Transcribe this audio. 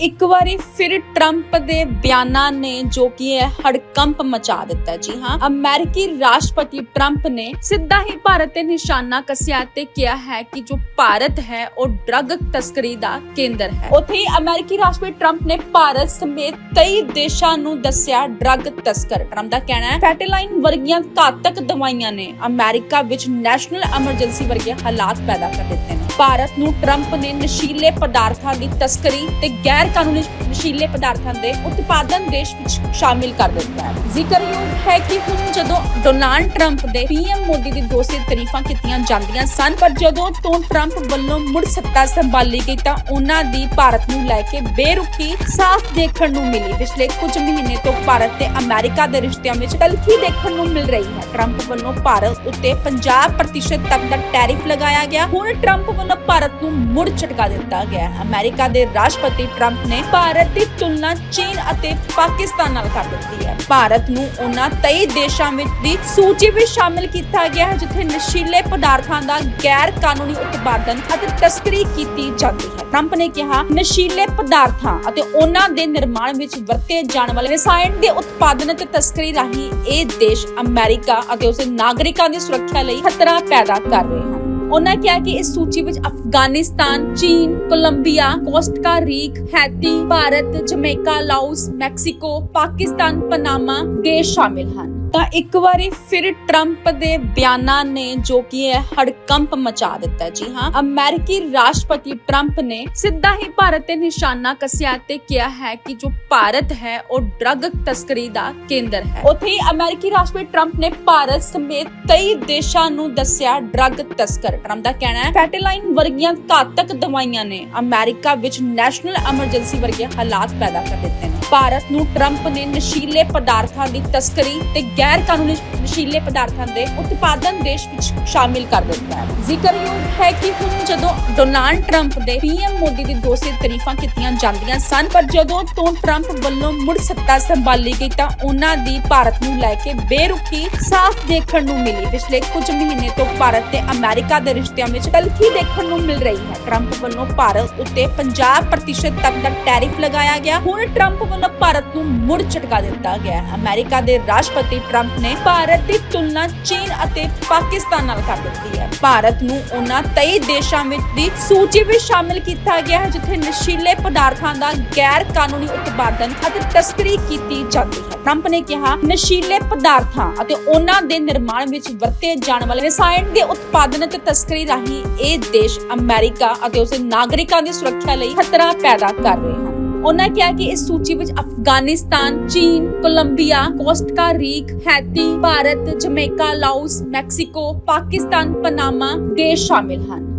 ਇੱਕ ਵਾਰੀ ਫਿਰ ਟਰੰਪ ਦੇ ਬਿਆਨਾਂ ਨੇ ਜੋ ਕਿ ਹੈ ਹੜਕੰਪ ਮਚਾ ਦਿੱਤਾ ਜੀ, ਹਾਂ। ਅਮਰੀਕੀ ਰਾਸ਼ਟਰਪਤੀ ਟਰੰਪ ਨੇ ਸਿੱਧਾ ਹੀ ਭਾਰਤ ਤੇ ਨਿਸ਼ਾਨਾ ਕੱਸਿਆ ਤੇ ਕਿਹਾ ਹੈ ਕਿ ਜੋ ਭਾਰਤ ਹੈ, ਉਹ ਡਰੱਗ ਤਸਕਰੀ ਦਾ ਕੇਂਦਰ ਹੈ। ਉੱਥੇ ਅਮਰੀਕੀ ਰਾਸ਼ਟਰਪਤੀ ਟਰੰਪ ਨੇ ਭਾਰਤ ਸਮੇਤ ਕਈ ਦੇਸ਼ਾਂ ਨੂੰ ਦੱਸਿਆ ਡਰੱਗ ਤਸਕਰ। ਟਰੰਪ ਦਾ ਕਹਿਣਾ ਹੈ, ਫੈਟਲਾਈਨ ਵਰਗੀਆਂ ਘਾਤਕ ਦਵਾਈਆਂ ਨੇ ਅਮਰੀਕਾ ਵਿੱਚ ਨੈਸ਼ਨਲ ਐਮਰਜੈਂਸੀ ਵਰਗੇ ਹਾਲਾਤ ਪੈਦਾ ਕਰ ਦਿੱਤੇ ਨੇ। ਭਾਰਤ ਨੂੰ ਟਰੰਪ ਨੇ ਨਸ਼ੀਲੇ ਪਦਾਰਥਾਂ ਦੀ ਤਸਕਰੀ ਤੇ ਗੈਰ ਕਾਨੂੰਨੀ ਨਸ਼ੀਲੇ ਪਦਾਰਥਾਂ ਦੇ ਉਤਪਾਦਨ ਦੇਸ਼ ਵਿੱਚ ਸ਼ਾਮਿਲ ਕਰ ਦਿੱਤਾ ਹੈ। ਜ਼ਿਕਰਯੋਗ ਹੈ ਕਿ ਹੁਣ ਜਦੋਂ ਡੋਨਾਲਡ ਟਰੰਪ ਦੇ ਪੀਐਮ ਮੋਦੀ ਦੀ ਦੋਸਤ ਤਾਰੀਫਾਂ ਕੀਤੀਆਂ ਜਾਂਦੀਆਂ ਸਨ, ਪਰ ਜਦੋਂ ਤੋਂ ਟਰੰਪ ਵੱਲੋਂ ਮੁੜ ਸੱਤਾ ਸੰਭਾਲੀ ਗਈ ਤਾਂ ਉਹਨਾਂ ਦੀ ਭਾਰਤ ਨੂੰ ਲੈ ਕੇ ਬੇਰੁਖੀ ਸਾਫ਼ ਦੇਖਣ ਨੂੰ ਮਿਲੀ। ਪਿਛਲੇ ਕੁਝ ਮਹੀਨੇ ਤੋਂ ਭਾਰਤ ਤੇ ਅਮਰੀਕਾ ਦੇ ਰਿਸ਼ਤਿਆਂ ਵਿੱਚ ਤਲਖੀ ਦੇਖਣ ਨੂੰ ਮਿਲ ਰਹੀ ਹੈ। ਟਰੰਪ ਵੱਲੋਂ ਭਾਰਤ ਉੱਤੇ 50% ਤੱਕ ਦਾ ਟੈਰਿਫ ਲਗਾਇਆ ਗਿਆ। ਹੁਣ ਟਰੰਪ ਵੱਲੋਂ ਭਾਰਤ ਨੂੰ ਮੁੜ ਝਟਕਾ ਦਿੱਤਾ ਗਿਆ ਹੈ। ਅਮਰੀਕਾ ਦੇ ਰਾਸ਼ਟਰਪਤੀ ਟਰੰਪ ਨੇ ਭਾਰਤ ਦੀ ਤੁਲਨਾ ਚੀਨ ਅਤੇ ਪਾਕਿਸਤਾਨ ਨਾਲ ਕਰ ਦਿੱਤੀ ਹੈ। ਭਾਰਤ ਨੂੰ ਉਹਨਾਂ 23 ਦੇਸ਼ਾਂ ਵਿੱਚ ਦੀ ਸੂਚੀ ਵਿੱਚ ਸ਼ਾਮਿਲ ਕੀਤਾ ਗਿਆ ਹੈ, ਜਿੱਥੇ ਨਸ਼ੀਲੇ ਪਦਾਰਥਾਂ ਦਾ ਗੈਰ ਕਾਨੂੰਨੀ ਉਤਪਾਦਨ ਅਤੇ ਤਸਕਰੀ ਕੀਤੀ ਜਾਂਦੀ ਹੈ। ਟਰੰਪ ਨੇ ਕਿਹਾ, ਨਸ਼ੀਲੇ ਪਦਾਰਥਾਂ ਅਤੇ ਉਹਨਾਂ ਦੇ ਨਿਰਮਾਣ ਵਿੱਚ ਵਰਤੇ ਜਾਣ ਵਾਲੇ ਰਸਾਇਣ ਦੇ ਉਤਪਾਦਨ ਅਤੇ ਤਸਕਰੀ ਰਾਹੀਂ ਇਹ ਦੇਸ਼ ਅਮਰੀਕਾ ਅਤੇ ਉਸਦੇ ਨਾਗਰਿਕਾਂ ਦੀ ਸੁਰੱਖਿਆ ਲਈ ਖਤਰਾ ਪੈਦਾ ਕਰ ਰਹੇ ਹਨ। ਉਹਨਾਂ ਕਿਹਾ ਕਿ ਇਸ ਸੂਚੀ ਵਿੱਚ ਅਫਗਾਨਿਸਤਾਨ, ਚੀਨ, Colombia, Costa Rica, Haiti, Bharat, Jamaica, Laos, Mexico, Pakistan, Panama ਦੇਸ਼ ਸ਼ਾਮਿਲ ਹਨ। ਤਾਂ ਇੱਕ ਵਾਰੀ ਫਿਰ ਟਰੰਪ ਦੇ ਬਿਆਨਾਂ ਨੇ ਜੋ ਕਿ ਹੈ ਹੜਕੰਪ ਮਚਾ ਦਿੱਤਾ ਜੀ, ਹਾਂ। ਅਮਰੀਕੀ ਰਾਸ਼ਟਰਪਤੀ ਟਰੰਪ ਨੇ ਸਿੱਧਾ ਹੀ ਭਾਰਤ ਤੇ ਨਿਸ਼ਾਨਾ ਕੱਸਿਆ ਤੇ ਕਿਹਾ ਹੈ ਕਿ ਜੋ ਭਾਰਤ ਹੈ, ਉਹ ਡਰੱਗ ਤਸਕਰੀ ਦਾ ਕੇਂਦਰ ਹੈ। ਉੱਥੇ ਹੀ ਅਮਰੀਕੀ ਰਾਸ਼ਟਰਪਤੀ ਟਰੰਪ ਨੇ ਭਾਰਤ ਸਮੇਤ ਕਈ ਦੇਸ਼ਾਂ ਨੂੰ ਦੱਸਿਆ ਡਰੱਗ ਤਸਕਰ। ਟਰੰਪ ਦਾ ਕਹਿਣਾ ਹੈ ਫੈਟਲਾਈਨ ਵਰਗੀਆਂ ਘਾਤਕ ਦਵਾਈਆਂ ਨੇ ਅਮਰੀਕਾ ਵਿੱਚ ਨੈਸ਼ਨਲ ਐਮਰਜੈਂਸੀ ਵਰਗੇ ਹਾਲਾਤ ਪੈਦਾ ਕਰ ਦਿੱਤੇ ਨੇ। ਭਾਰਤ ਨੂੰ ਟਰੰਪ ਨੇ ਨਸ਼ੀਲੇ ਪਦਾਰਥਾਂ ਦੀ ਤਸਕਰੀ ਤੇ ਗੈਰ ਕਾਨੂੰਨੀ ਨਸ਼ੀਲੇ ਪਦਾਰਥਾਂ ਦੇ ਉਤਪਾਦਨ ਦੇਸ਼ ਵਿੱਚ ਸ਼ਾਮਿਲ ਕਰ ਦਿੱਤਾ ਹੈ। ਜ਼ਿਕਰਯੋਗ ਹੈ ਕਿ ਹੁਣ ਜਦੋਂ ਡੋਨਾਲਡ ਟਰੰਪ ਦੇ ਪੀਐਮ ਮੋਦੀ ਦੀ ਦੋਸਤ ਤਾਰੀਫਾਂ ਕੀਤੀਆਂ ਜਾਂਦੀਆਂ ਸਨ, ਪਰ ਜਦੋਂ ਤੋਂ ਟਰੰਪ ਵੱਲੋਂ ਮੁੜ ਸੱਤਾ ਸੰਭਾਲੀ ਗਈ ਤਾਂ ਉਹਨਾਂ ਦੀ ਭਾਰਤ ਨੂੰ ਲੈ ਕੇ ਬੇਰੁਖੀ ਸਾਫ਼ ਦੇਖਣ ਨੂੰ ਮਿਲੀ। ਪਿਛਲੇ ਕੁਝ ਮਹੀਨੇ ਤੋਂ ਭਾਰਤ ਤੇ ਅਮਰੀਕਾ ਦੇ ਰਿਸ਼ਤਿਆਂ ਵਿੱਚ ਤਲਖੀ ਦੇਖਣ ਨੂੰ ਮਿਲ ਰਹੀ ਹੈ। ਟਰੰਪ ਵੱਲੋਂ ਭਾਰਤ ਉੱਤੇ 50% ਤੱਕ ਦਾ ਟੈਰਿਫ ਲਗਾਇਆ ਗਿਆ। ਹੁਣ ਟਰੰਪ ਵੱਲੋਂ ਭਾਰਤ ਨੂੰ ਮੁੜ ਝਟਕਾ ਦਿੱਤਾ ਗਿਆ ਹੈ। ਅਮਰੀਕਾ ਦੇ ਰਾਸ਼ਟਰਪਤੀ ਟਰੰਪ ਨੇ ਭਾਰਤ ਦੀ ਤੁਲਨਾ ਚੀਨ ਅਤੇ ਪਾਕਿਸਤਾਨ ਨਾਲ ਕਰ ਦਿੱਤੀ ਹੈ। ਭਾਰਤ ਨੂੰ ਉਹਨਾਂ 23 ਦੇਸ਼ਾਂ ਵਿੱਚ ਦੀ ਸੂਚੀ ਵਿੱਚ ਸ਼ਾਮਿਲ ਕੀਤਾ ਗਿਆ ਹੈ, ਜਿੱਥੇ ਨਸ਼ੀਲੇ ਪਦਾਰਥਾਂ ਦਾ ਗੈਰ ਕਾਨੂੰਨੀ ਉਤਪਾਦਨ ਅਤੇ ਤਸਕਰੀ ਕੀਤੀ ਜਾਂਦੀ ਹੈ। ਟਰੰਪ ਨੇ ਕਿਹਾ, ਨਸ਼ੀਲੇ ਪਦਾਰਥਾਂ ਅਤੇ ਉਹਨਾਂ ਦੇ ਨਿਰਮਾਣ ਵਿੱਚ ਵਰਤੇ ਜਾਣ ਵਾਲੇ ਰਸਾਇਣ ਦੇ ਉਤਪਾਦਨ ਅਤੇ ਤਸਕਰੀ ਰਾਹੀਂ ਇਹ ਦੇਸ਼ ਅਮਰੀਕਾ ਅਤੇ ਉਸਦੇ ਨਾਗਰਿਕਾਂ ਦੀ ਸੁਰੱਖਿਆ ਲਈ ਖਤਰਾ ਪੈਦਾ ਕਰ ਰਹੇ ਹਨ। ਉਹਨਾਂ ਕਿਹਾ ਕਿ ਇਸ ਸੂਚੀ ਵਿੱਚ ਅਫਗਾਨਿਸਤਾਨ, ਚੀਨ, Colombia, Costa Rica, Haiti, Bharat, Jamaica, Laos, Mexico, Pakistan, Panama ਦੇਸ਼ ਸ਼ਾਮਿਲ ਹਨ।